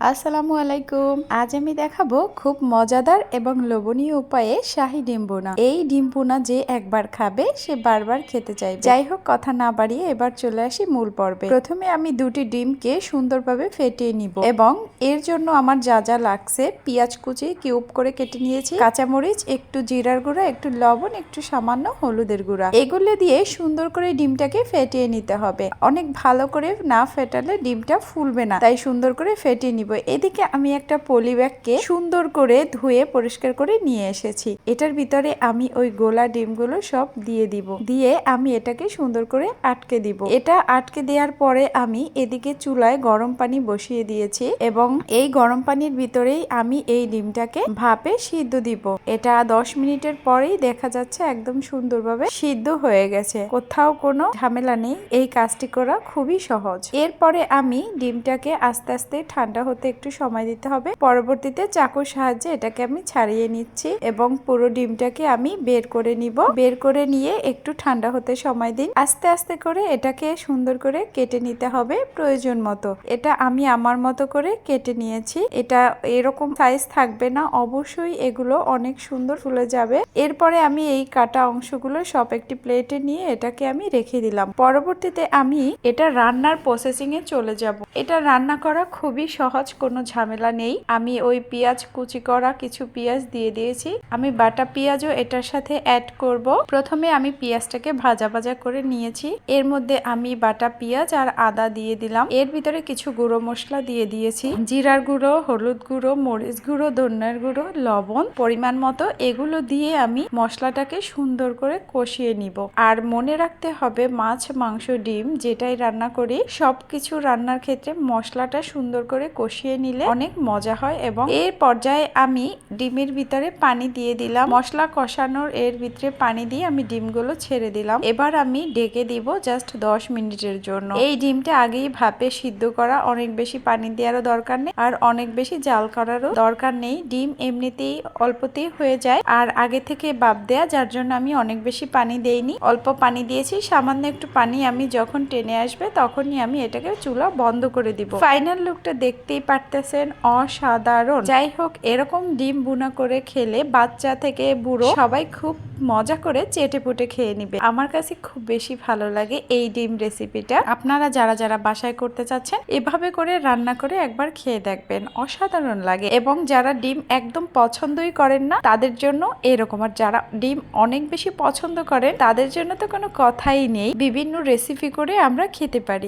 আসসালামু আলাইকুম আজ আমি দেখাবো খুব মজাদার এবং লোভনীয় উপায়ে শাহী ডিম বোনা এই ডিম বোনা যে একবার খাবে, সে বারবার খেতে চাইবে। যাই হোক, কথা না বাড়িয়ে এবার চলে আসি মূল পর্বে। প্রথমে আমি দুটি ডিমকে সুন্দরভাবে ফেটিয়ে নিব এবং এর জন্য আমার যা যা লাগছে পেঁয়াজ কুচি কিউব করে কেটে নিয়েছি, কাঁচামরিচ, একটু জিরার গুঁড়া, একটু লবণ, একটু সামান্য হলুদের গুঁড়া। এগুলো দিয়ে সুন্দর করে ডিমটাকে ফেটিয়ে নিতে হবে। অনেক ভালো করে না ফেটালে ডিমটা ফুলবে না, তাই সুন্দর করে ফেটিয়ে নিব। এদিকে আমি একটা পলি ব্যাগকে সুন্দর করে ধুয়ে পরিষ্কার করে নিয়ে এসেছি। এটার ভিতরে আমি ওই গোলা ডিমগুলো সব দিয়ে দিব। দিয়ে আমি এটাকে সুন্দর করে আটকে দিব। এটা আটকে দেওয়ার পরে আমি এদিকে চুলায় গরম পানি বসিয়ে দিয়েছি এবং এই গরম পানির ভিতরেই আমি এই ডিমটাকে ভাপে সিদ্ধ দিব। এটা দশ মিনিটের পরেই দেখা যাচ্ছে একদম সুন্দরভাবে সিদ্ধ হয়ে গেছে। কোথাও কোনো ঝামেলা নেই। এই কাজটি করা খুবই সহজ। এরপরে আমি ডিমটাকে আস্তে আস্তে ঠান্ডা একটু সময় দিতে হবে। পরবর্তীতে চাকুর সাহায্যে এটাকে আমি ছাড়িয়ে নিচ্ছি এবং পুরো ডিমটাকে আমি বের করে নিব। বের করে নিয়ে একটু ঠান্ডা হতে সময় দিন। আস্তে আস্তে করে এটাকে সুন্দর করে কেটে নিতে হবে প্রয়োজন মতো। এটা আমি আমার মতো করে কেটে নিয়েছি। এটা এরকম সাইজ থাকবে না। অবশ্যই এগুলো অনেক সুন্দর ফুলে যাবে। এরপরে আমি এই কাটা অংশগুলো সব একটি প্লেটে নিয়ে এটাকে আমি রেখে দিলাম। পরবর্তীতে আমি এটা রান্নার প্রসেসিং এ চলে যাব। এটা রান্না করা খুবই সহজ কোনো ঝামেলা নেই। আমি ওই পেঁয়াজ কুচি করা কিছু পেঁয়াজ দিয়ে দিয়েছি। আমি বাটা পেঁয়াজও এটার সাথে অ্যাড করব। প্রথমে আমি পেঁয়াজটাকে ভাজা ভাজা করে নিয়েছি। এর মধ্যে আমি বাটা পেঁয়াজ আর আদা দিয়ে দিলাম। এর ভিতরে কিছু গুঁড়ো মশলা দিয়ে দিয়েছি। জিরার গুঁড়ো, হলুদ গুঁড়ো, মরিচ গুঁড়ো, ধনিয়ার গুঁড়ো, লবণ পরিমাণ মতো এগুলো দিয়ে আমি মশলাটাকে সুন্দর করে কষিয়ে নিব। আর মনে রাখতে হবে মাছ, মাংস, ডিম যেটাই রান্না করি, সবকিছু রান্নার ক্ষেত্রে মশলাটা সুন্দর করে কষিয়ে নিলে অনেক মজা হয় এবং এর পর্যায়ে আমি ডিমের ভিতরে পানি দিয়ে দিলাম। মশলা কষানোর এর ভিতরে পানি দিয়ে আমি ডিমগুলো ছেড়ে দিলাম। এবার আমি ডেকে দিব জাস্ট দশ মিনিটের জন্য। এই ডিমটা আগেই ভাপে সিদ্ধ করা, অনেক বেশি পানি দেওয়ারও দরকার নেই আর অনেক বেশি জাল করারও দরকার নেই। ডিম এমনিতেই অল্পতেই হয়ে যায় আর আগে থেকে বাপ দেয়া, যার জন্য আমি অনেক বেশি পানি দেইনি। অল্প পানি দিয়েছি, সামান্য একটু পানি আমি যখন টেনে আসবে তখনই আমি এটাকে চুলা বন্ধ করে দিব। ফাইনাল লুকটা দেখতেই পারতেছেন অসাধারণ। যাই হোক এরকম ডিম বুনা করে খেলে বাচ্চা থেকে বুড়ো সবাই খুব মজা করে চেটে পুটে খেয়ে নিবে। আমার কাছে খুব বেশি ভালো লাগে এই ডিম রেসিপিটা। আপনারা যারা যারা বাসায় করতে চাচ্ছেন, এভাবে করে রান্না করে একবার খেয়ে দেখবেন। অসাধারণ লাগে। এবং যারা ডিম একদম পছন্দই করেন না, তাদের জন্য এরকম। আর যারা ডিম অনেক বেশি পছন্দ করেন, তাদের জন্য তো কোনো কথাই নেই। বিভিন্ন রেসিপি করে আমরা খেতে পারি।